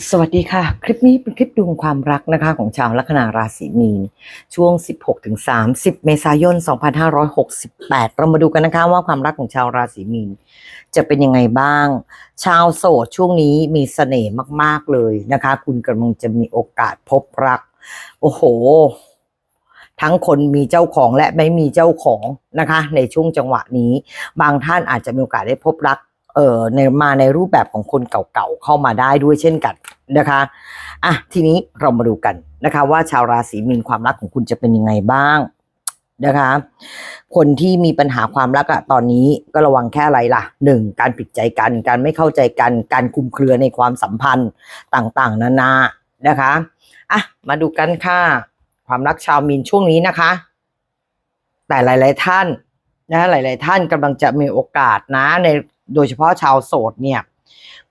สวัสดีค่ะ คลิปนี้เป็นคลิปดวงความรักนะคะของชาวลัคนาราศีมีน ช่วง 16ถึง30 เมษายน 2568 เรามาดูกันนะคะว่าความรักของชาวราศีมีน จะเป็นยังไงบ้าง ชาวโสดช่วงนี้มีเสน่ห์มากๆเลยนะคะ คุณกำลังจะมีโอกาสพบรัก โอ้โห ทั้งคนมีเจ้าของและไม่มีเจ้าของนะคะ ในช่วงจังหวะนี้ บางท่านอาจจะมีโอกาสได้พบรัก เอ่อในมาในรูปแบบของคนเก่าๆเข้ามาได้ด้วยเช่นกันนะคะอะทีนี้เรามาดูกันนะคะ ว่าชาวราศีมีนความรักของคุณจะเป็นยังไงบ้างนะคะ คนที่มีปัญหาความรักอะตอนนี้ก็ระวังแค่อะไรล่ะหนึ่งการผิดใจกัน การไม่เข้าใจกัน การคุมเครือในความสัมพันธ์ต่างๆ นานานะคะอะมาดูกันค่ะ ความรักชาวมีนช่วงนี้นะคะ แต่หลาย ๆ ท่านนะหลาย ๆ ท่านกำลังจะมีโอกาสนะใน โดยเฉพาะชาวโสดเนี่ย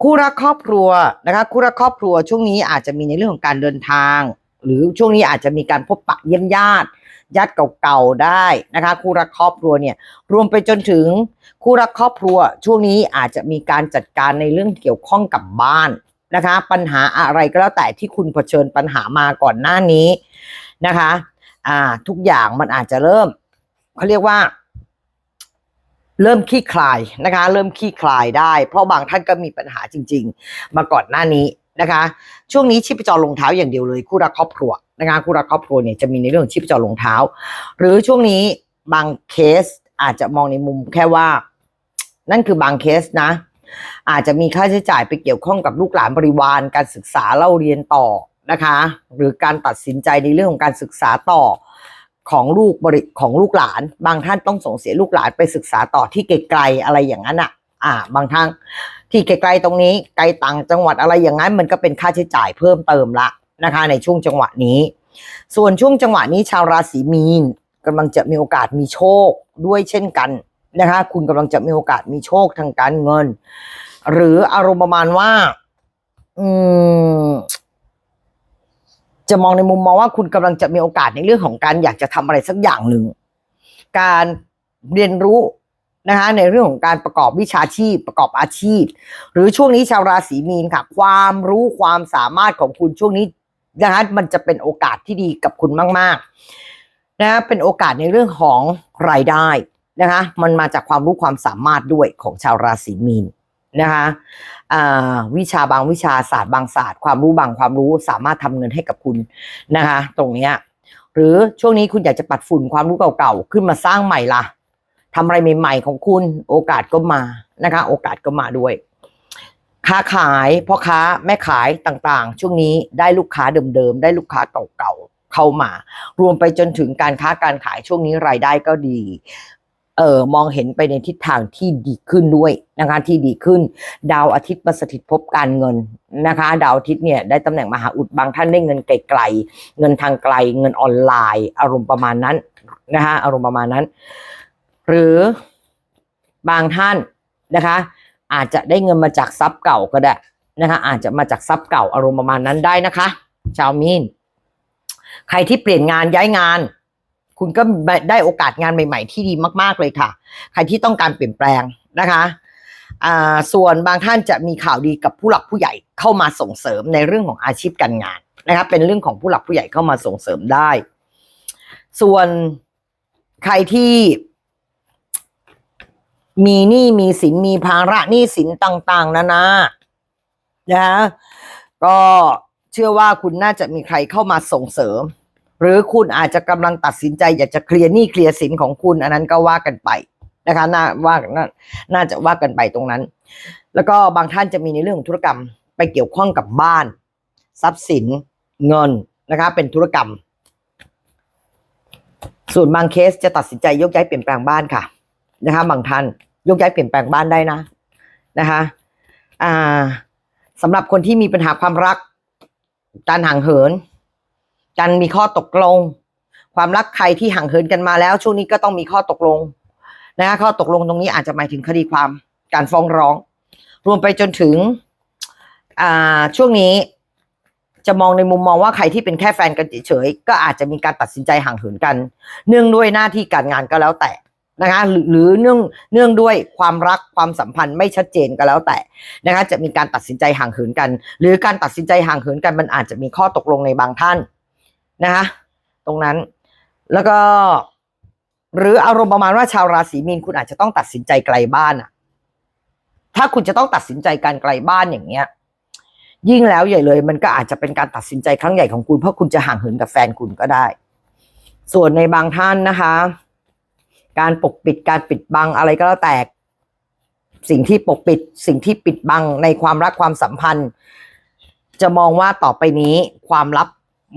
คู่รักครอบครัวนะคะคู่รักครอบครัวช่วงนี้อาจจะมีในเรื่องของการเดินทาง หรือช่วงนี้อาจจะมีการพบปะเยี่ยมญาติญาติเก่าๆได้นะคะคู่รักครอบครัวเนี่ยรวมไปจนถึงคู่รักครอบครัว ช่วงนี้อาจจะมีการจัดการในเรื่องเกี่ยวข้องกับบ้านนะคะ ปัญหาอะไรก็แล้วแต่ที่คุณเผชิญปัญหามาก่อนหน้านี้นะคะอ่าทุกอย่างมันอาจจะเริ่มเขาเรียกว่า เริ่มขี้คลายนะคะ เริ่มขี้คลายได้ เพราะบางท่านก็มีปัญหาจริง ๆ มาก่อนหน้านี้นะคะ ช่วงนี้ชีพจรลงเท้าอย่างเดียวเลย คู่รักครอบครัวนะคะคู่รักครอบครัวเนี่ยจะมีในเรื่องของชีพจรลงเท้า หรือช่วงนี้บางเคสอาจจะมองในมุมแค่ว่า นั่นคือบางเคสนะ อาจจะมีค่าใช้จ่ายไปเกี่ยวข้องกับลูกหลานบริวารการศึกษาเล่าเรียนต่อนะคะ หรือการตัดสินใจในเรื่องของการศึกษาต่อ ของลูกบริของลูกหลาน บางท่านต้องส่งเสียลูกหลานไปศึกษาต่อที่ไกลๆอะไรอย่างนั้นอะ อ่า บางท่านที่ไกลๆตรงนี้ไกลต่างจังหวัดอะไรอย่างนั้นมันก็เป็นค่าใช้จ่ายเพิ่มเติมละนะคะ ในช่วงจังหวะนี้ ส่วนช่วงจังหวะนี้ชาวราศีมีนกำลังจะมีโอกาสมีโชคด้วยเช่นกันนะคะ คุณกำลังจะมีโอกาสมีโชคทางการเงิน หรืออารมณ์ประมาณว่า อืม จะมองในมุมมองว่าคุณกำลังจะมีโอกาสในเรื่องของการอยากจะทำอะไรสักอย่างหนึ่ง การเรียนรู้นะคะในเรื่องของการประกอบวิชาชีพประกอบอาชีพ หรือช่วงนี้ชาวราศีมีนค่ะ ความรู้ความสามารถของคุณช่วงนี้นะคะมันจะเป็นโอกาสที่ดีกับคุณมาก ๆ นะะเป็นโอกาสในเรื่องของรายได้นะคะมันมาจากความรู้ความสามารถด้วยของชาวราศีมีน นะคะวิชาบางวิชาศาสตร์บางศาสตร์ความรู้บางความรู้สามารถทำเงินให้กับคุณนะคะ ตรงเนี้ยหรือช่วงนี้คุณอยากจะปัดฝุ่นความรู้เก่าๆขึ้นมาสร้างใหม่ล่ะทำอะไรใหม่ๆของคุณ โอกาสก็มานะคะ โอกาสก็มาด้วย ค้าขายพ่อค้าแม่ขายต่างๆ ช่วงนี้ได้ลูกค้าเดิมๆได้ลูกค้าเก่าๆเข้ามา รวมไปจนถึงการค้าการขายช่วงนี้รายได้ก็ดี เออมองเห็นไปในทิศทางที่ดีขึ้นด้วยนะคะที่ดีขึ้น ดาวอาทิตย์มาสถิตภพการเงินนะคะ ดาวอาทิตย์เนี่ยได้ตำแหน่งมหาอุดบางท่านได้เงินไกลๆเงินทางไกล เงินออนไลน์ อารมณ์ประมาณนั้นนะคะอารมณ์ประมาณนั้น หรือบางท่านนะคะ อาจจะได้เงินมาจากทรัพย์เก่าก็ได้นะคะ อาจจะมาจากทรัพย์เก่าอารมณ์ประมาณนั้นได้นะคะ ชาวมีนใครที่เปลี่ยนงานย้ายงาน คุณก็ได้โอกาสงานใหม่ ๆ ที่ดีมาก ๆ เลยค่ะ ใครที่ต้องการเปลี่ยนแปลงนะคะส่วนบางท่านจะมีข่าวดีกับผู้หลักผู้ใหญ่เข้ามาส่งเสริมในเรื่องของอาชีพการงานนะครับเป็นเรื่องของผู้หลักผู้ใหญ่เข้ามาส่งเสริมได้ ส่วนใครที่มีหนี้มีสินมีภาระหนี้สินต่าง ๆนานานะก็เชื่อว่าคุณน่าจะมีใครเข้ามาส่งเสริม หรือคุณอาจจะกำลังตัดสินใจอยากจะเคลียร์หนี้เคลียร์สินของคุณ อันนั้นก็ว่ากันไปนะคะน่าว่าน่าน่าจะว่ากันไปตรงนั้น แล้วก็บางท่านจะมีในเรื่องของธุรกรรม ไปเกี่ยวข้องกับบ้าน ทรัพย์สินเงินนะคะเป็นธุรกรรม ส่วนบางเคสจะตัดสินใจยกย้ายเปลี่ยนแปลงบ้านค่ะนะคะบางท่านยกย้ายเปลี่ยนแปลงบ้านได้นะนะคะอ่าสำหรับคนที่มีปัญหาความรักการห่างเหิน การมีข้อตกลง ความรักใครที่ห่างเหินกันมาแล้ว ช่วงนี้ก็ต้องมีข้อตกลงนะคะข้อตกลงตรงนี้อาจจะหมายถึงคดีความการฟ้องร้อง รวมไปจนถึงช่วงนี้จะมองในมุมมองว่าใครที่เป็นแค่แฟนกันเฉยๆก็อาจจะมีการตัดสินใจห่างเหินกัน เนื่องด้วยหน้าที่การงานก็แล้วแต่นะคะหรือเนื่องเนื่องด้วยความรักความสัมพันธ์ไม่ชัดเจนก็แล้วแต่นะคะจะมีการตัดสินใจห่างเหินกัน หรือการตัดสินใจห่างเหินกันมันอาจจะมีข้อตกลงในบางท่าน นะคะตรงนั้นแล้วก็ หรืออารมณ์ประมาณว่าชาวราศีมีนคุณอาจจะต้องตัดสินใจไกลบ้านอะถ้าคุณจะต้องตัดสินใจการไกลบ้านอย่างเงี้ย ยิ่งแล้วใหญ่เลย มันก็อาจจะเป็นการตัดสินใจครั้งใหญ่ของคุณเพราะคุณจะห่างเหินกับแฟนคุณก็ได้ ส่วนในบางท่านนะคะ การปกปิดการปิดบังอะไรก็แล้วแต่สิ่งที่ปกปิดสิ่งที่ปิดบังในความรักความสัมพันธ์ จะมองว่าต่อไปนี้ความลับ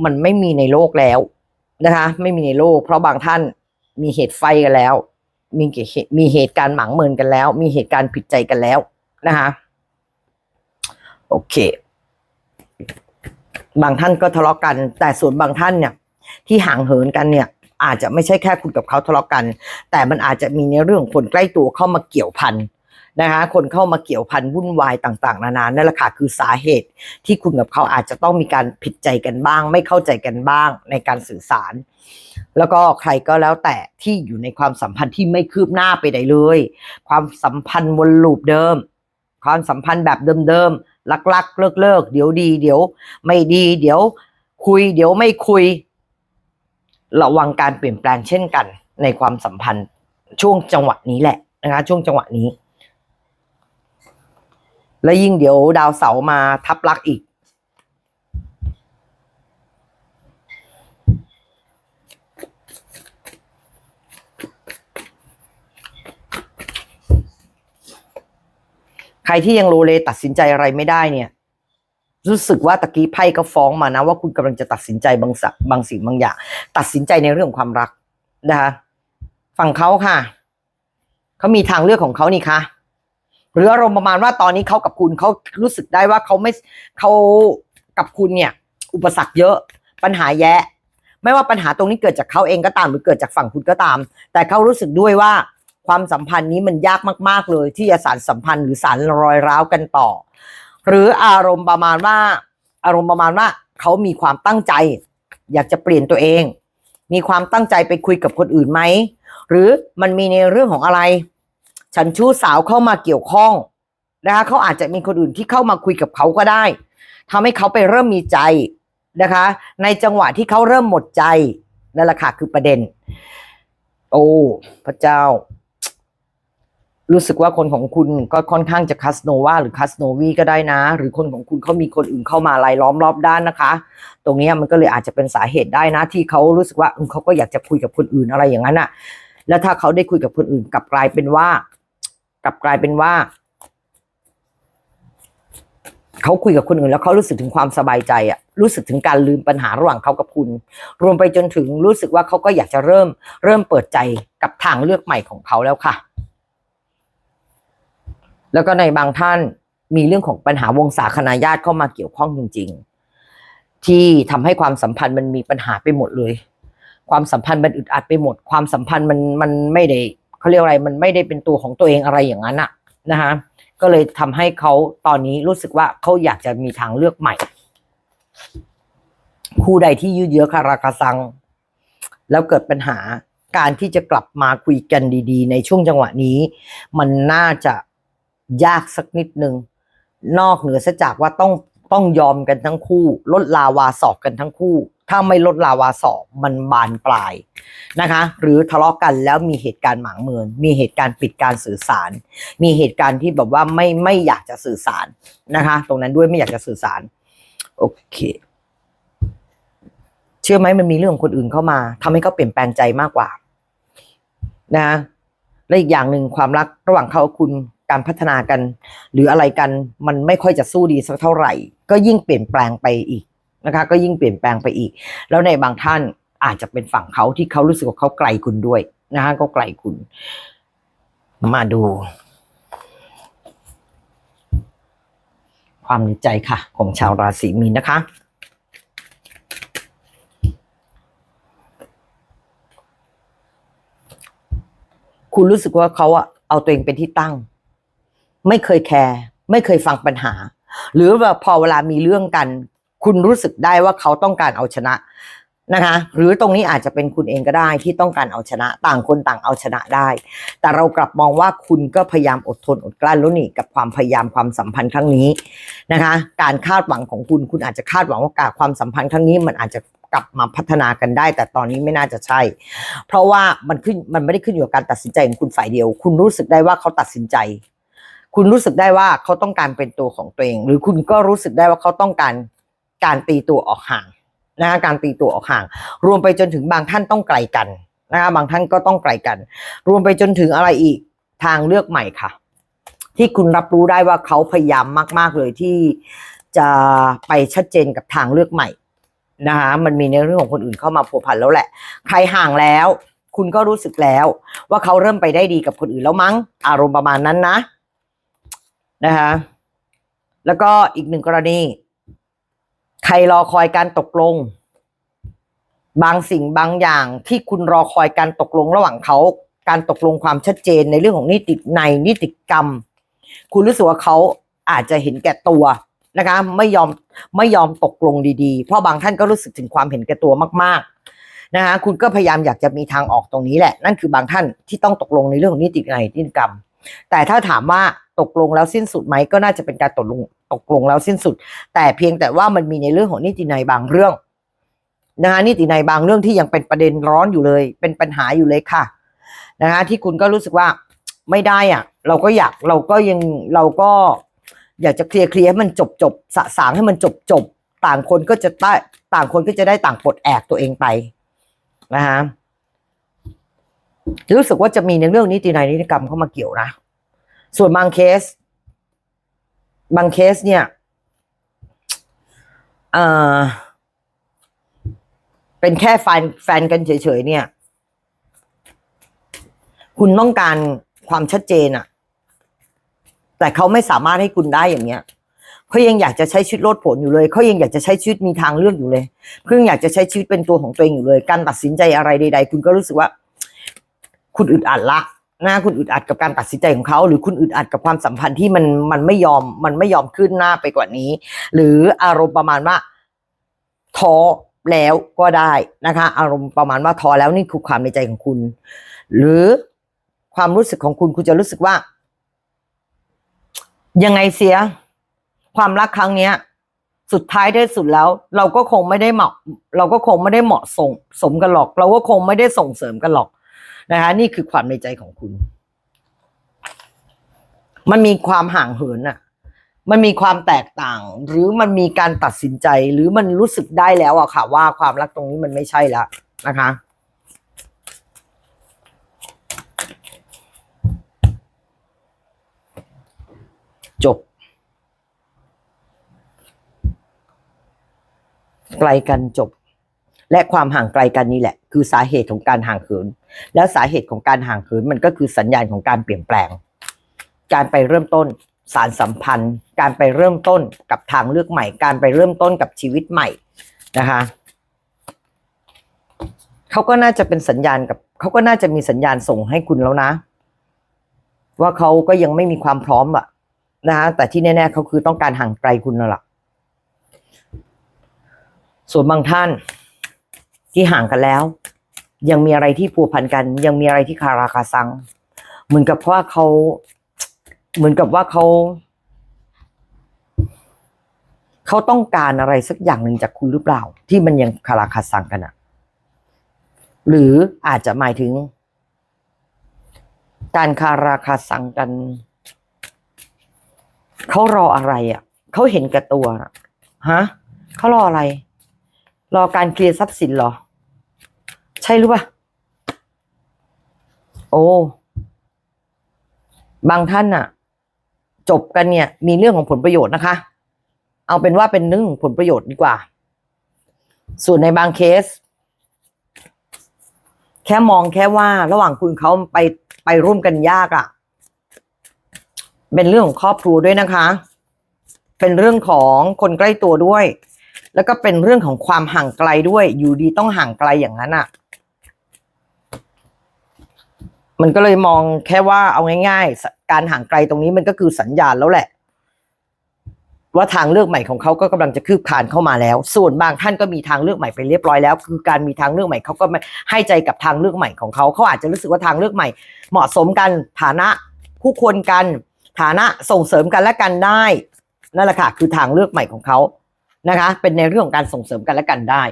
มันไม่มีในโลกแล้วนะคะ ไม่มีในโลก เพราะบางท่านมีเหตุไฟกันแล้ว มีเหตุมีเหตุการณ์หมางเมินกันแล้ว มีเหตุการณ์ผิดใจกันแล้วนะคะโอเค บางท่านก็ทะเลาะกัน แต่ส่วนบางท่านเนี่ย ที่ห่างเหินกันเนี่ย อาจจะไม่ใช่แค่คุณกับเขาทะเลาะกัน แต่มันอาจจะมีในเรื่องของคนใกล้ตัวเข้ามาเกี่ยวพัน นะคะคนเข้ามาเกี่ยวพันวุ่นวายต่างๆ นานานั่นแหละค่ะคือสาเหตุที่คุณกับเขาอาจจะต้องมีการผิดใจกันบ้าง ไม่เข้าใจกันบ้างในการสื่อสาร แล้วก็ใครก็แล้วแต่ที่อยู่ในความสัมพันธ์ที่ไม่คืบหน้าไปไหนเลย ความสัมพันธ์วนลูปเดิม ความสัมพันธ์แบบเดิมๆลักๆ เลิกๆเดี๋ยวดี เดี๋ยว ไม่ดี เดี๋ยว คุย เดี๋ยวไม่คุย ระวังการเปลี่ยนแปลงเช่นกัน ในความสัมพันธ์ช่วงจังหวะนี้แหละนะคะช่วงจังหวะนี้ และยิ่งเดี๋ยวดาวเสาร์มาทับลักอีก ใครที่ยังโลเลตัดสินใจอะไรไม่ได้เนี่ย รู้สึกว่าตะกี้ไพ่ก็ฟ้องมานะ ว่าคุณกำลังจะตัดสินใจบางสักบางสิ่งบางอย่าง ตัดสินใจในเรื่องของความรักนะคะฝั่งเขาค่ะ เขามีทางเลือกของเขานี่คะ หรืออารมณ์ประมาณว่าตอนนี้เขากับคุณเขารู้สึกได้ว่าเขาไม่เขากับคุณเนี่ย อุปสรรคเยอะปัญหาแยะ ไม่ว่าปัญหาตรงนี้เกิดจากเขาเองก็ตาม หรือเกิดจากฝั่งคุณก็ตาม แต่เขารู้สึกด้วยว่าความสัมพันธ์นี้มันยากมาก ๆ เลย ที่จะสารสัมพันธ์หรือสารรอยร้าวกันต่อ หรืออารมณ์ประมาณว่า อารมณ์ประมาณว่าเขามีความตั้งใจ อยากจะเปลี่ยนตัวเอง มีความตั้งใจไปคุยกับคนอื่นไหมหรือมันมีในเรื่องของอะไร ฉันชู้สาวเข้ามาเกี่ยวข้องนะคะเขาอาจจะมีคนอื่นที่เข้ามาคุยกับเขาก็ได้ทำให้เขาไปเริ่มมีใจนะคะ ในจังหวะที่เขาเริ่มหมดใจนั่นแหละค่ะคือประเด็น โอ้พระเจ้า รู้สึกว่าคนของคุณก็ค่อนข้างจะคัสโนวาหรือคัสโนวีก็ได้นะ หรือคนของคุณเขามีคนอื่นเข้ามารายล้อมรอบด้านนะคะ ตรงนี้มันก็เลยอาจจะเป็นสาเหตุได้นะ ที่เขารู้สึกว่าเออเขาก็อยากจะคุยกับคนอื่นอะไรอย่างนั้นอะแล้วถ้าเขาได้คุยกับคนอื่นกลับกลายเป็นว่า กลับกลายเป็นว่าเขาคุยกับคนอื่นแล้วเขารู้สึกถึงความสบายใจอะรู้สึกถึงการลืมปัญหาระหว่างเขากับคุณ รวมไปจนถึงรู้สึกว่าเขาก็อยากจะเริ่ม เริ่มเปิดใจกับทางเลือกใหม่ของเขาแล้วค่ะ แล้วก็ในบางท่านมีเรื่องของปัญหาวงศาคณาญาติเข้ามาเกี่ยวข้องจริง ๆ ที่ทำให้ความสัมพันธ์มันมีปัญหาไปหมดเลย ความสัมพันธ์มันอึดอัดไปหมด ความสัมพันธ์มันมันไม่ได้ เขาเรียกอะไรมันไม่ได้เป็นตัวของตัวเองอะไรอย่างนั้นอะนะคะก็เลยทำให้เขาตอนนี้รู้สึกว่าเขาอยากจะมีทางเลือกใหม่ คู่ใดที่ยืดเยื้อคาราคาซัง แล้วเกิดปัญหาการที่จะกลับมาคุยกันดี ๆ ในช่วงจังหวะนี้ มันน่าจะยากสักนิดนึง นอกเหนือซะจากว่าต้องต้องยอมกันทั้งคู่ ลดลาวาสอกกันทั้งคู่ ถ้าไม่ลดลาวาสอมันบานปลายนะคะ หรือทะเลาะกันแล้วมีเหตุการณ์หมางเมิน มีเหตุการณ์ปิดการสื่อสาร มีเหตุการณ์ที่แบบว่าไม่ไม่อยากจะสื่อสารนะคะ ตรงนั้นด้วยไม่อยากจะสื่อสาร โอเค เชื่อไหมมันมีเรื่องคนอื่นเข้ามาทำให้เขาเปลี่ยนแปลงใจมากกว่า นะและอีกอย่างหนึ่งความรักระหว่างเขาคุณการพัฒนากัน หรืออะไรกันมันไม่ค่อยจะสู้ดีสักเท่าไหร่ ก็ยิ่งเปลี่ยนแปลงไปอีก นะคะ ก็ยิ่งเปลี่ยนแปลงไปอีก แล้วในบางท่านอาจจะเป็นฝั่งเขาที่เขารู้สึกว่าเขาไกลคุณด้วยนะคะก็ไกลคุณ มาดู ความในใจค่ะ ของชาวราศีมีนนะคะคุณรู้สึกว่าเขาอะเอาตัวเองเป็นที่ตั้ง ไม่เคยแคร์ไม่เคยฟังปัญหา หรือว่าพอเวลามีเรื่องกัน คุณรู้สึกได้ว่าเขาต้องการเอาชนะนะคะ หรือตรงนี้อาจจะเป็นคุณเองก็ได้ที่ต้องการเอาชนะต่างคนต่างเอาชนะได้ แต่เรากลับมองว่าคุณก็พยายามอดทนอดกลั้นแล้วนี่กับความพยายามความสัมพันธ์ครั้งนี้นะคะ การคาดหวังของคุณคุณอาจจะคาดหวังว่าการความสัมพันธ์ครั้งนี้มันอาจจะกลับมาพัฒนากันได้ แต่ตอนนี้ไม่น่าจะใช่ เพราะว่ามันขึ้นมันไม่ได้ขึ้นอยู่กับการตัดสินใจของคุณฝ่ายเดียว คุณรู้สึกได้ว่าเขาตัดสินใจ คุณรู้สึกได้ว่าเขาต้องการเป็นตัวของตัวเอง หรือคุณก็รู้สึกได้ว่าเขาต้องการ การตีตัวออกห่างนะคะการตีตัวออกห่าง รวมไปจนถึงบางท่านต้องไกลกันนะคะบางท่านก็ต้องไกลกัน รวมไปจนถึงอะไรอีกทางเลือกใหม่ค่ะ ที่คุณรับรู้ได้ว่าเขาพยายามมาก ๆเลยที่จะไปชัดเจนกับทางเลือกใหม่นะคะมันมีในเรื่องของคนอื่นเข้ามาผัวพันแล้วแหละ ใครห่างแล้ว คุณก็รู้สึกแล้ว ว่าเขาเริ่มไปได้ดีกับคนอื่นแล้วมั้ง อารมณ์ประมาณนั้นนะนะคะแล้วก็อีกหนึ่งกรณี ใครรอคอยการตกลง บางสิ่งบางอย่างที่คุณรอคอยการตกลงระหว่างเขา การตกลงความชัดเจนในเรื่องของนิติในนิติกรรม คุณรู้สึกว่าเขาอาจจะเห็นแก่ตัวนะคะ ไม่ยอมไม่ยอมตกลงดีๆ เพราะบางท่านก็รู้สึกถึงความเห็นแก่ตัวมาก ๆ นะคะคุณก็พยายามอยากจะมีทางออกตรงนี้แหละ นั่นคือบางท่านที่ต้องตกลงในเรื่องของนิติในนิติกรรม แต่ถ้าถามว่าตกลงแล้วสิ้นสุดไหมก็น่าจะเป็นการตกลง ตกลงแล้วสิ้นสุด แต่เพียงแต่ว่ามันมีในเรื่องของนิติในยบางเรื่องนะคะนิติในยบางเรื่องที่ยังเป็นประเด็นร้อนอยู่เลย เป็นปัญหาอยู่เลยค่ะนะคะที่คุณก็รู้สึกว่าไม่ได้อะเราก็อยากเราก็ยังเราก็อยากจะเคลียร์เคลียร์ให้มันจบจบสะสางให้มันจบจบต่างคนก็จะได้ต่างคนก็จะได้ต่างปลดแอกตัวเองไปนะคะรู้สึกว่าจะมีในเรื่องนิติในยนิติกรรมเข้ามาเกี่ยวนะ ส่วนบางเคส บางเคสเนี่ยเอ่อเป็นแค่แฟนแฟนกันเฉยๆเนี่ย คุณต้องการความชัดเจนอะแต่เขาไม่สามารถให้คุณได้อย่างเงี้ยเขายังอยากจะใช้ชีวิตโลดผนอยู่เลยเขายังอยากจะใช้ชีวิตมีทางเลือกอยู่เลยเพิ่งอยากจะใช้ชีวิตเป็นตัวของตัวเองอยู่เลย การตัดสินใจอะไรใด ๆ คุณก็รู้สึกว่า คุณอึดอัดละ นะคุณอึดอัดกับการตัดสินใจของเขา หรือคุณอึดอัดกับความสัมพันธ์ที่มันมันไม่ยอมมันไม่ยอมขึ้นหน้าไปกว่านี้ หรืออารมณ์ประมาณว่าท้อแล้วก็ได้นะคะ อารมณ์ประมาณว่าท้อแล้วนี่คือความในใจของคุณ หรือความรู้สึกของคุณคุณจะรู้สึกว่า ยังไงเสีย ความรักครั้งเนี้ย สุดท้ายที่สุดแล้ว เราก็คงไม่ได้เหมาะ เราก็คงไม่ได้เหมาะสมสมกันหรอก เราก็คงไม่ได้ส่งเสริมกันหรอก นะคะนี่คือความในใจของคุณ มันมีความห่างเหินอะมันมีความแตกต่าง หรือมันมีการตัดสินใจหรือมันรู้สึกได้แล้วอะค่ะ ว่าความรักตรงนี้มันไม่ใช่แล้วนะคะจบ ไกลกันจบ และความห่างไกลกันนี่แหละ คือสาเหตุของการห่างเหินแล้วสาเหตุของการห่างเหินมันก็คือสัญญาณของการเปลี่ยนแปลง การไปเริ่มต้นสารสัมพันธ์ การไปเริ่มต้นกับทางเลือกใหม่ การไปเริ่มต้นกับชีวิตใหม่นะคะเขาก็น่าจะเป็นสัญญาณกับเขาก็น่าจะมีสัญญาณส่งให้คุณแล้วนะ ว่าเขาก็ยังไม่มีความพร้อมอะนะคะแต่ที่แน่ๆเขาคือต้องการห่างไกลคุณนั่นแหละส่วนบางท่าน ที่ห่างกันแล้ว ยังมีอะไรที่พัวพันกัน ยังมีอะไรที่คาราคาซัง เหมือนกับว่าเขาเหมือนกับว่าเขาเขาต้องการอะไรสักอย่างหนึ่งจากคุณหรือเปล่า ที่มันยังคาราคาซังกันอะหรืออาจจะหมายถึง การคาราคาซังกันเขารออะไรอะเขาเห็นแก่ตัวฮะเขารออะไร รอการเคลียร์ทรัพย์สินเหรอ ใช่หรือเปล่าโอ้บางท่านน่ะจบกันเนี่ย มีเรื่องของผลประโยชน์นะคะ เอาเป็นว่าเป็นเรื่องของผลประโยชน์ดีกว่า ส่วนในบางเคส แค่มองแค่ว่าระหว่างคุณเขาไปไปร่วมกันยากอะ่ะเป็นเรื่องของครอบครัวด้วยนะคะ เป็นเรื่องของคนใกล้ตัวด้วย แล้วก็เป็นเรื่องของความห่างไกลด้วย อยู่ดีต้องห่างไกลอย่างนั้นอะ่ะ มันก็เลยมองแค่ว่าเอาง่ายๆ การห่างไกลตรงนี้มันก็คือสัญญาณแล้วแหละ ว่าทางเลือกใหม่ของเขาก็กำลังจะคืบคานเข้ามาแล้ว ส่วนบางท่านก็มีทางเลือกใหม่ไปเรียบร้อยแล้ว คือการมีทางเลือกใหม่เขาก็ให้ใจกับทางเลือกใหม่ของเขาเขาอาจจะรู้สึกว่าทางเลือกใหม่ เหมาะสมกันฐานะคู่ควรกันฐานะส่งเสริมกันและกันได้ นั่นแหละค่ะ คือทางเลือกใหม่ของเขา นะคะ เป็นในเรื่องของการส่งเสริมกันและกันได้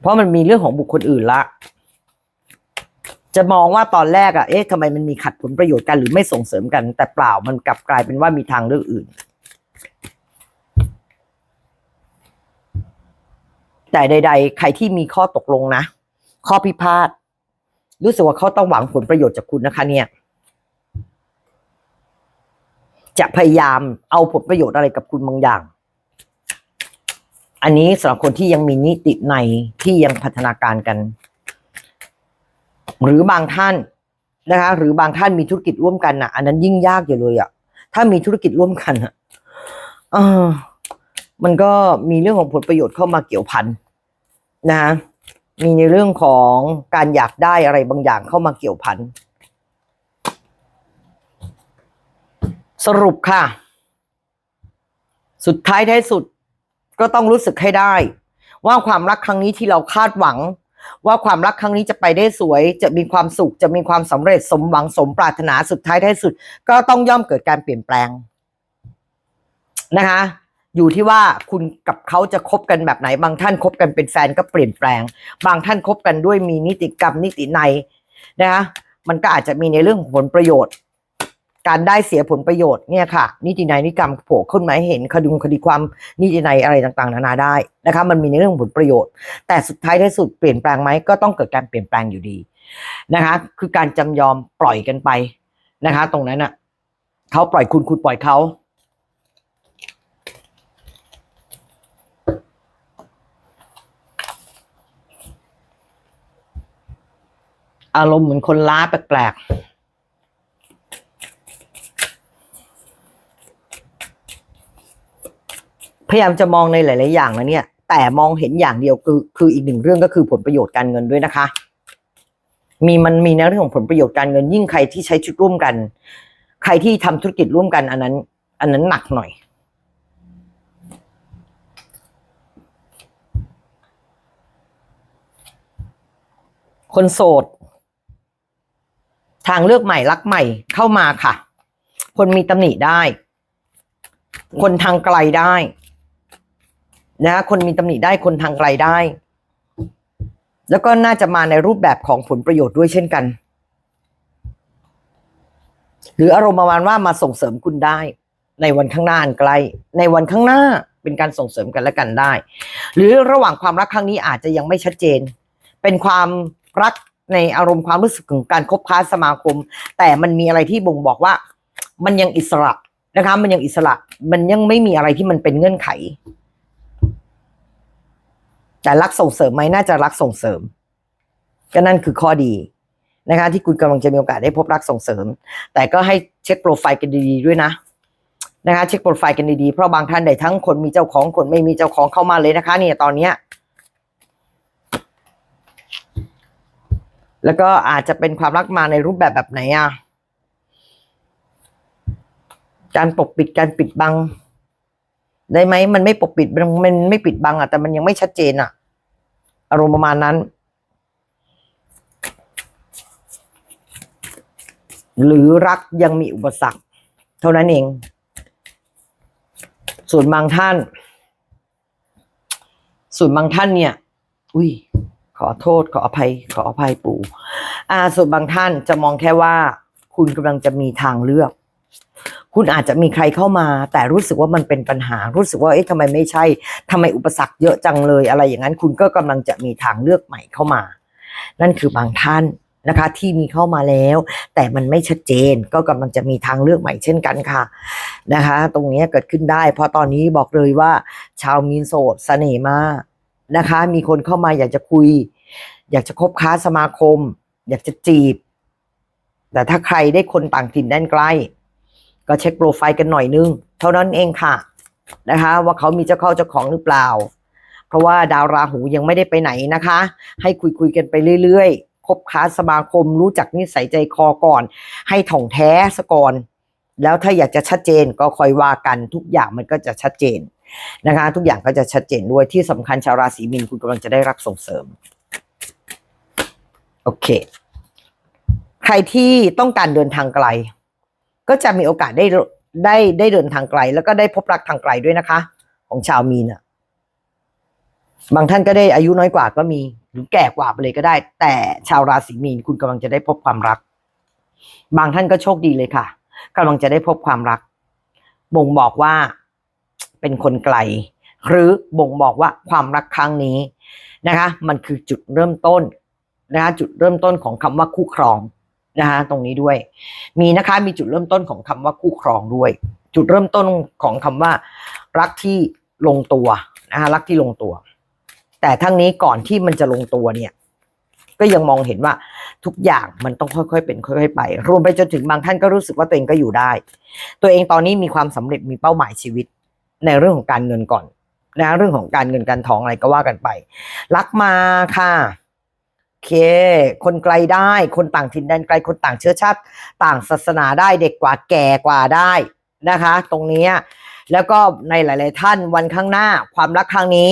เพราะมันมีเรื่องของบุคคลอื่นละ จะมองว่าตอนแรกอะเอ๊ะทำไมมันมีขัดผลประโยชน์กันหรือไม่ส่งเสริมกัน แต่เปล่ามันกลับกลายเป็นว่ามีทางเลือกอื่น แต่ใด ๆ ใครที่มีข้อตกลงนะ ข้อพิพาทรู้สึกว่าเขาต้องหวังผลประโยชน์จากคุณนะคะเนี่ย จะพยายามเอาผลประโยชน์อะไรกับคุณบางอย่าง อันนี้สำหรับคนที่ยังมีนิติในที่ยังพัฒนาการกัน หรือบางท่านนะคะ หรือบางท่านมีธุรกิจร่วมกันอะอันนั้นยิ่งยากอยู่เลยอะถ้ามีธุรกิจร่วมกันอะเออมันก็มีเรื่องของผลประโยชน์เข้ามาเกี่ยวพันนะะมีในเรื่องของการอยากได้อะไรบางอย่างเข้ามาเกี่ยวพัน สรุปค่ะ สุดท้ายท้ายสุดก็ต้องรู้สึกให้ได้ ว่าความรักครั้งนี้ที่เราคาดหวัง ว่าความรักครั้งนี้จะไปได้สวย จะมีความสุข จะมีความสำเร็จสมหวังสมปรารถนาสุดท้ายท้ายสุด ก็ต้องย่อมเกิดการเปลี่ยนแปลง นะคะอยู่ที่ว่าคุณกับเขาจะคบกันแบบไหน บางท่านคบกันเป็นแฟนก็เปลี่ยนแปลง บางท่านคบกันด้วยมีนิติกรรมนิติในนะคะมันก็อาจจะมีในเรื่องของผลประโยชน์ การได้เสียผลประโยชน์เนี่ยค่ะนิตินัยนิกรรมโผล่ขึ้นมาให้เห็นคดีคดีความนิตินัยอะไรต่างๆ นานาได้นะคะมันมีในเรื่องผลประโยชน์ แต่สุดท้ายที่สุดเปลี่ยนแปลงไหมก็ต้องเกิดการเปลี่ยนแปลงอยู่ดีนะคะคือการจำยอมปล่อยกันไปนะคะ ตรงนั้นอะเขาปล่อยคุณคุณปล่อยเขาอารมณ์เหมือนคนล้าแปลกๆ พยายามจะมองในหลาย ๆ อย่างแล้วเนี่ย แต่มองเห็นอย่างเดียวคือคืออีกหนึ่งเรื่องก็คือผลประโยชน์การเงินด้วยนะคะ มีมันมีในเรื่องของผลประโยชน์การเงิน ยิ่งใครที่ใช้ชุดร่วมกัน ใครที่ทำธุรกิจร่วมกัน อันนั้น อันนั้นหนักหน่อยคนโสด ทางเลือกใหม่รักใหม่เข้ามาค่ะ คนมีตำหนิได้ คนทางไกลได้ นะคนมีตำหนิได้คนทางไกลได้ แล้วก็น่าจะมาในรูปแบบของผลประโยชน์ด้วยเช่นกัน หรืออารมณ์ประมาณว่ามาส่งเสริมคุณได้ ในวันข้างหน้าอันไกลในวันข้างหน้าเป็นการส่งเสริมกันและกันได้ หรือระหว่างความรักครั้งนี้อาจจะยังไม่ชัดเจน เป็นความรักในอารมณ์ความรู้สึกของการคบค้าสมาคม แต่มันมีอะไรที่บ่งบอกว่า มันยังอิสระนะคะ มันยังอิสระ มันยังไม่มีอะไรที่มันเป็นเงื่อนไข แต่รักส่งเสริมไหมน่าจะรักส่งเสริม ก็นั่นคือข้อดีนะคะ ที่คุณกำลังจะมีโอกาสได้พบรักส่งเสริม แต่ก็ให้เช็คโปรไฟล์กันดีๆด้วยนะนะคะเช็คโปรไฟล์กันดีๆเพราะบางท่านได้ทั้งคนมีเจ้าของคนไม่มีเจ้าของเข้ามาเลยนะคะเนี่ยตอนเนี้ยแล้วก็อาจจะเป็นความรักมาในรูปแบบแบบไหนอะการปกปิดการปิดบัง ได้ไหมมันไม่ปกปิดมันไม่ปิดบังอะแต่มันยังไม่ชัดเจนอะ อารมณ์ประมาณนั้น หรือรักยังมีอุปสรรค เท่านั้นเอง ส่วนบางท่าน ส่วนบางท่านเนี่ย อุ้ยขอโทษขออภัย ขออภัยปู่อ่าส่วนบางท่านจะมองแค่ว่า คุณกำลังจะมีทางเลือก คุณอาจจะมีใครเข้ามา แต่รู้สึกว่ามันเป็นปัญหา รู้สึกว่าเอ๊ะทำไมไม่ใช่ทำไมอุปสรรคเยอะจังเลย อะไรอย่างนั้นคุณก็กำลังจะมีทางเลือกใหม่เข้ามา นั่นคือบางท่านนะคะที่มีเข้ามาแล้ว แต่มันไม่ชัดเจนก็กำลังจะมีทางเลือกใหม่เช่นกันค่ะนะคะ ตรงนี้เกิดขึ้นได้ เพราะตอนนี้บอกเลยว่า ชาวมีนโสดเสน่ห์มากนะคะ มีคนเข้ามาอยากจะคุย อยากจะคบค้าสมาคม อยากจะจีบ แต่ถ้าใครได้คนต่างถิ่นด้านใกล้ ก็เช็คโปรไฟล์กันหน่อยนึง เท่านั้นเองค่ะนะคะ ว่าเขามีเจ้าเข้าเจ้าของหรือเปล่า เพราะว่าดาวราหูยังไม่ได้ไปไหนนะคะ ให้คุยคุยกันไปเรื่อยๆคบค้าสมาคมรู้จักนิสัยใจคอก่อน ให้ถ่องแท้ซะก่อน แล้วถ้าอยากจะชัดเจนก็คอยว่ากันทุกอย่างมันก็จะชัดเจนนะคะ ทุกอย่างก็จะชัดเจนด้วยที่สำคัญชาวราศีมีนคุณกำลังจะได้รับส่งเสริมโอเค ใครที่ต้องการเดินทางไกล ก็จะมีโอกาสได้ได้ได้เดินทางไกล แล้วก็ได้พบรักทางไกลด้วยนะคะ ของชาวมีนอะบางท่านก็ได้อายุน้อยกว่าก็มี หรือแก่กว่าไปเลยก็ได้ แต่ชาวราศีมีนคุณกำลังจะได้พบความรัก บางท่านก็โชคดีเลยค่ะกำลังจะได้พบความรัก บ่งบอกว่าเป็นคนไกล หรือบ่งบอกว่าความรักครั้งนี้นะคะ มันคือจุดเริ่มต้นนะคะจุดเริ่มต้นของคำว่าคู่ครอง นะคะตรงนี้ด้วย มีนะคะมีจุดเริ่มต้นของคำว่าคู่ครองด้วย จุดเริ่มต้นของคำว่า รักที่ลงตัวนะคะรักที่ลงตัว แต่ทั้งนี้ก่อนที่มันจะลงตัวเนี่ย ก็ยังมองเห็นว่าทุกอย่างมันต้องค่อยๆเป็นค่อยๆไป รวมไปจนถึงบางท่านก็รู้สึกว่าตัวเองก็อยู่ได้ ตัวเองตอนนี้มีความสำเร็จมีเป้าหมายชีวิต ในเรื่องของการเงินก่อนนะเรื่องของการเงินการทองอะไรก็ว่ากันไป รักมาค่ะ เค คนไกลได้ คนต่างถิ่นแดนไกล คนต่างเชื้อชาติ ต่างศาสนาได้ เด็กกว่าแก่กว่าได้นะคะ ตรงนี้ แล้วก็ในหลาย ๆ ท่านวันข้างหน้า ความรักครั้งนี้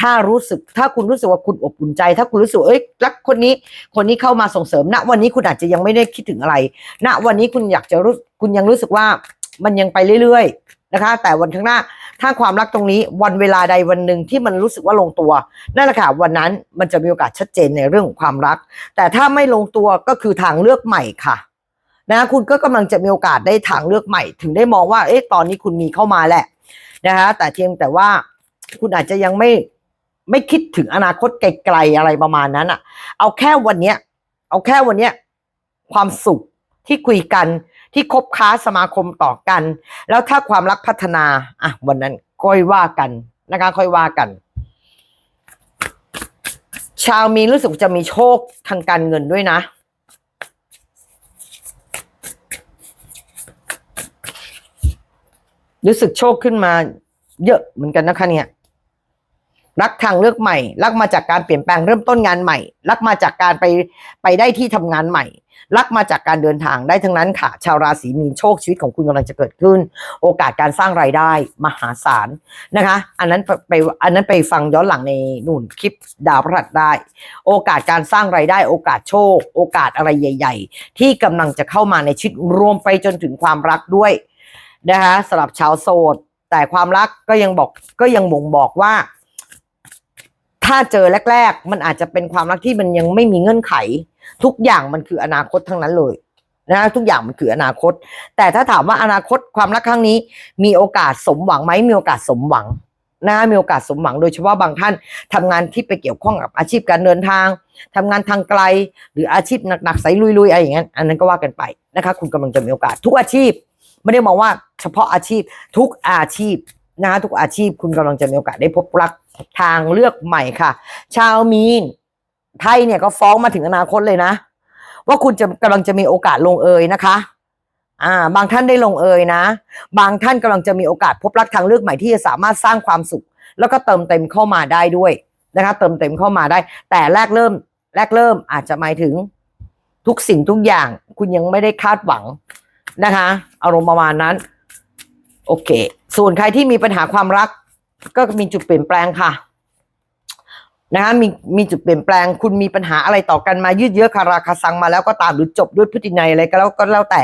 ถ้ารู้สึก ถ้าคุณรู้สึกว่าคุณอบอุ่นใจ ถ้าคุณรู้สึก เอ้ย รักคนนี้ คนนี้เข้ามาส่งเสริม ณ วันนี้คุณอาจจะยังไม่ได้คิดถึงอะไร ณ วันนี้คุณอยากจะรู้ คุณยังรู้สึกว่ามันยังไปเรื่อย ๆ นะคะ แต่วันข้างหน้า ถ้าความรักตรงนี้วันเวลาใดวันหนึ่งที่มันรู้สึกว่าลงตัวนั่นแหละค่ะวันนั้นมันจะมีโอกาสชัดเจนในเรื่องของความรัก แต่ถ้าไม่ลงตัวก็คือทางเลือกใหม่ค่ะนะคุณก็กำลังจะมีโอกาสได้ทางเลือกใหม่ ถึงได้มองว่าเอ๊ะตอนนี้คุณมีเข้ามาแหละนะคะแต่เพียงแต่ว่าคุณอาจจะยังไม่ไม่คิดถึงอนาคตไกลๆอะไรประมาณนั้นอะเอาแค่วันเนี้ยเอาแค่วันเนี้ยความสุขที่คุยกัน ที่คบค้าสมาคมต่อกัน แล้วถ้าความรักพัฒนาอะวันนั้นค่อยว่ากันนะคะค่อยว่ากัน ชาวมีนรู้สึกจะมีโชคทางการเงินด้วยนะ รู้สึกโชคขึ้นมาเยอะเหมือนกันนะคะเนี่ย รักทางเลือกใหม่ รักมาจากการเปลี่ยนแปลงเริ่มต้นงานใหม่ รักมาจากการไปไปได้ที่ทำงานใหม่ รักมาจากการเดินทางได้ทั้งนั้นค่ะ ชาวราศีมีนโชคชีวิตของคุณกำลังจะเกิดขึ้น โอกาสการสร้างรายได้มหาศาลนะคะ อันนั้นไปอันนั้นไปฟังย้อนหลังในนู่นคลิปดาวพฤหัสได้ โอกาสการสร้างรายได้ โอกาสโชค โอกาสอะไรใหญ่ ๆ ที่กำลังจะเข้ามาในชีวิตรวมไปจนถึงความรักด้วยนะคะสำหรับชาวโสดแต่ความรักก็ยังบอกก็ยังบ่งบอกว่า ถ้าเจอแรก ๆ มันอาจจะเป็นความรักที่มันยังไม่มีเงื่อนไข ทุกอย่างมันคืออนาคตทั้งนั้นเลยนะทุกอย่างมันคืออนาคต แต่ถ้าถามว่าอนาคตความรักครั้งนี้ มีโอกาสสมหวังไหมมีโอกาสสมหวังนะมีโอกาสสมหวังโดยเฉพาะบางท่านทำงานที่ไปเกี่ยวข้องกับอาชีพการเดินทางทำงานทางไกล หรืออาชีพหนักๆใสลุยๆอะไรอย่างนั้นอันนั้นก็ว่ากันไปนะคะ คุณกำลังจะมีโอกาส ทุกอาชีพ ไม่ได้มองว่าเฉพาะอาชีพ ทุกอาชีพนะทุกอาชีพคุณกำลังจะมีโอกาสได้พบรัก ทางเลือกใหม่ค่ะ ชาวมีน ไทยเนี่ยก็ฟ้องมาถึงอนาคตเลยนะ ว่าคุณจะกำลังจะมีโอกาสลงเอยนะคะ อ่า บางท่านได้ลงเอยนะ บางท่านกำลังจะมีโอกาสพบรักทางเลือกใหม่ที่จะสามารถสร้างความสุข แล้วก็เติมเต็มเข้ามาได้ด้วยนะคะ เติมเต็มเข้ามาได้ แต่แรกเริ่ม แรกเริ่มอาจจะหมายถึงทุกสิ่งทุกอย่าง คุณยังไม่ได้คาดหวังนะคะ อารมณ์ประมาณนั้น โอเค ส่วนใครที่มีปัญหาความรัก ก็มีจุดเปลี่ยนแปลงค่ะนะคะมีมีจุดเปลี่ยนแปลง คุณมีปัญหาอะไรต่อกันมายืดเยื้อคาราคาซังมาแล้วก็ตามหรือจบด้วยพฤตินัยอะไรก็แล้วก็แล้วแต่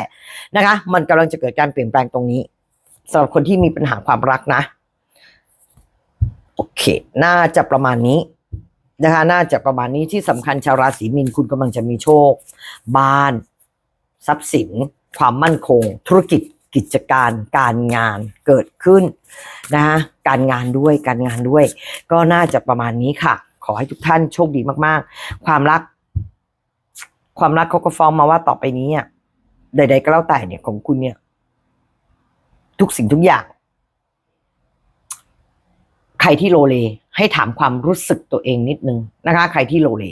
นะคะ มันกำลังจะเกิดการเปลี่ยนแปลงตรงนี้สำหรับคนที่มีปัญหาความรักนะ โอเค น่าจะประมาณนี้นะคะ น่าจะประมาณนี้ที่สำคัญชาวราศีมีนคุณกำลังจะมีโชค บ้าน ทรัพย์สิน ความมั่นคง ธุรกิจ กิจการการงานเกิดขึ้นนะคะการงานด้วยการงานด้วย ก็น่าจะประมาณนี้ค่ะ ขอให้ทุกท่านโชคดีมากๆ ความรัก ความรักเขาก็ฟ้องมาว่าต่อไปนี้อะใด ๆ ก็แล้วแต่เนี่ยของคุณเนี่ย ทุกสิ่งทุกอย่าง ใครที่โลเล ให้ถามความรู้สึกตัวเองนิดนึงนะคะ ใครที่โลเล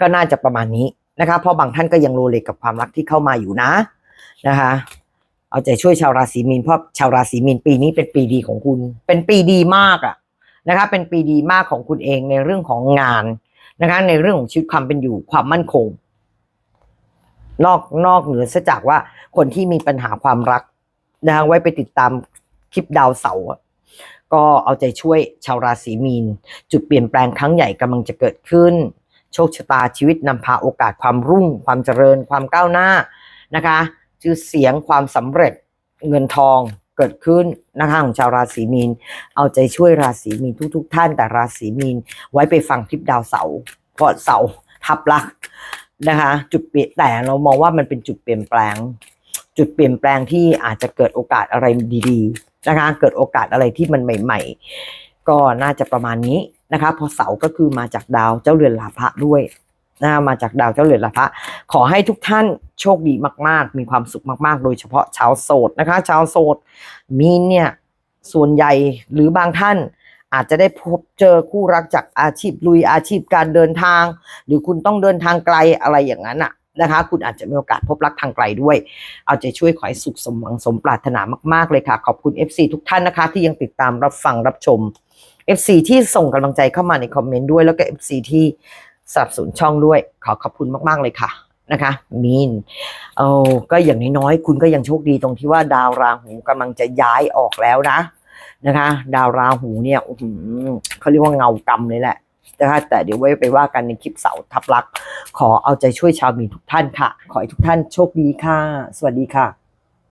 ก็น่าจะประมาณนี้นะคะเพราะบางท่านก็ยังโลเลกับความรักที่เข้ามาอยู่นะนะคะ เอาใจช่วยชาวราศีมีนเพราะชาวราศีมีนปีนี้เป็นปีดีของคุณ เป็นปีดีมากอะนะคะเป็นปีดีมากของคุณเองในเรื่องของงานนะคะในเรื่องของชีวิตความเป็นอยู่ความมั่นคง นอกนอกเหนือซะจากว่าคนที่มีปัญหาความรักนะคะไว้ไปติดตามคลิปดาวเสาร์ก็เอาใจช่วยชาวราศีมีน จุดเปลี่ยนแปลงครั้งใหญ่กำลังจะเกิดขึ้น โชคชะตาชีวิตนำพาโอกาสความรุ่ง ความเจริญ ความก้าวหน้านะคะ ชื่อเสียงความสำเร็จเงินทองเกิดขึ้นนะคะของชาวราศีมีน เอาใจช่วยราศีมีนทุกๆทท่านแต่ราศีมีน ไว้ไปฟังคลิปดาวเสาร์เพราะเสาทับลักนะคะ จุดเปลี่ยนแต่เรามองว่ามันเป็นจุดเปลี่ยนแปลง จุดเปลี่ยนแปลงที่อาจจะเกิดโอกาสอะไรดีๆนะคะ เกิดโอกาสอะไรที่มันใหม่ ๆ ก็น่าจะประมาณนี้นะคะพอเสาก็คือมาจากดาวเจ้าเรือนลาภะด้วย นะมาจากดาวเจ้าเรือนลาภะขอให้ทุกท่านโชคดีมาก ๆ มีความสุขมาก ๆ โดยเฉพาะชาวโสดนะคะ ชาวโสดมีนเนี่ยส่วนใหญ่หรือบางท่านอาจจะได้พบเจอคู่รักจากอาชีพลุยอาชีพการเดินทาง หรือคุณต้องเดินทางไกลอะไรอย่างนั้นอะนะคะ คุณอาจจะมีโอกาสพบรักทางไกลด้วย เอาใจช่วยขอให้สุขสมหวังสมปรารถนามาก ๆ เลยค่ะ ขอบคุณ FC ทุกท่านนะคะ ที่ยังติดตามรับฟังรับชม FC ที่ส่งกำลังใจเข้ามาในคอมเมนต์ด้วยแล้วก็ FC ที่ สนับสนุนช่องด้วย ขอขอบคุณมาก ๆ เลยค่ะนะคะมีนเออก็อย่างน้อยๆคุณก็ยังโชคดีตรงที่ว่าดาวราหูกำลังจะย้ายออกแล้วนะนะคะ ดาวราหูเนี่ยเขาเรียกว่าเงากรรมเลยแหละนะคะแต่เดี๋ยวไว้ไปว่ากันในคลิปเสาทับลัก ขอเอาใจช่วยชาวมีนทุกท่านค่ะ ขอให้ทุกท่านโชคดีค่ะ สวัสดีค่ะ